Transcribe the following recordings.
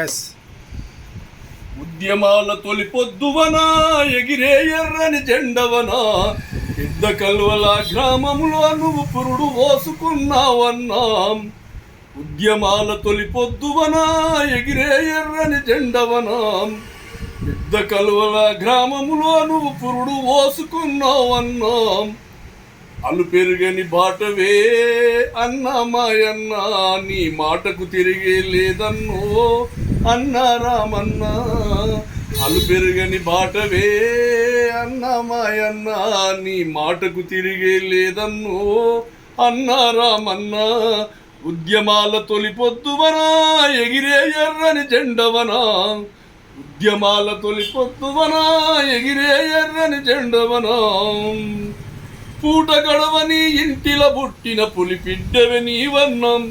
Yes ఉద్యమాల తొలి పొద్దువనా ఎగిరే ఎర్రని జెండవనా పెద్ద కల్వల గ్రామములో నువ్వు పురుడు పోసుకున్నావన్నా ఉద్యమాల తొలి పొద్దువనా ఎగిరే ఎర్రని జెండవనా పెద్ద కల్వల గ్రామములో నువ్వు పురుడు పోసుకున్నావన్నా అలు పెరుగని బాటవే అన్నా మాయన్నా నీ మాటకు తిరిగే లేదన్నో. అన్నా రామన్నా అలు పెరగని బాటవే అన్నా మాయన్నా నీ మాటకు తిరిగే లేదన్నో అన్నా రామన్నా. ఉద్యమాల తొలి పొద్దువనా ఎగిరే ఎర్రని జెండవనా? ఉద్యమాల తొలి పొద్దువనా ఎగిరే ఎర్రని జెండవనా? పూట గడవని ఇంటిల పుట్టిన పులిపిడ్డవి నీవన్నాం.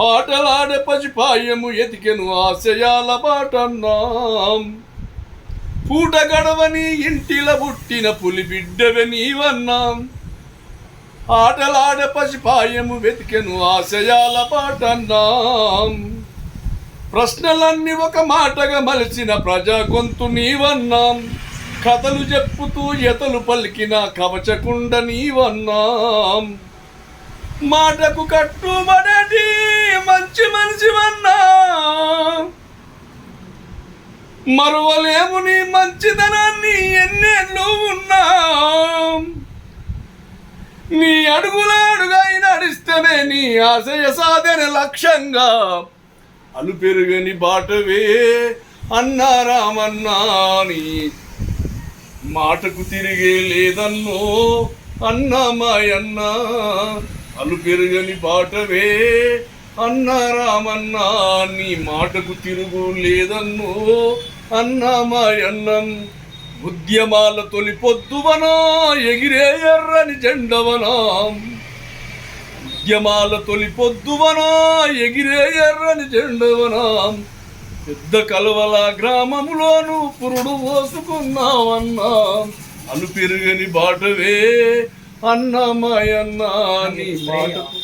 ఆటలాడే పసిపాయము ఎతికెను ఆశయాల బాటన్నాం. పూట గడవని ఇంటిల పుట్టిన పులి పులిబిడ్డవి నీవన్నాం. ఆటలాడే పసిపాయము వెతికెను ఆశయాల పాటన్నాం ప్రశ్నలన్నీ ఒక మాటగా మలిచిన ప్రజా గొంతు నీవన్నాం. కథలు చెప్పుతూ ఎతలు పలికిన కవచకుండ నీవన్నాం. మాటకు కట్టుబడటి మరువలేము నీ మంచిదనాన్ని ఎన్నెళ్ళు ఉన్నా. నీ అడుగుల అడుగై నడిస్తేనే నీ ఆశయ సాధన లక్ష్యంగా. అలు పెరుగని బాటవే అన్నా రామన్నా నీ మాటకు తిరిగే లేదన్నో అన్నా మాయన్నా. అలు పెరుగని బాటవే అన్నా రామన్నా నీ మాటకు తిరుగు లేదన్నో అన్నా మాయన్నం ఉద్యమాల తొలి పొద్దువనా ఎగిరే ఎర్రని జెండవనా? ఉద్యమాల తొలి పొద్దువనా ఎగిరే ఎర్రని జెండవనా? పెద్ద కలవల గ్రామములోను పురుడు పోసుకున్నావన్నా అను పెరుగని బాటవే అన్నమాయన్నా నీ మాటకు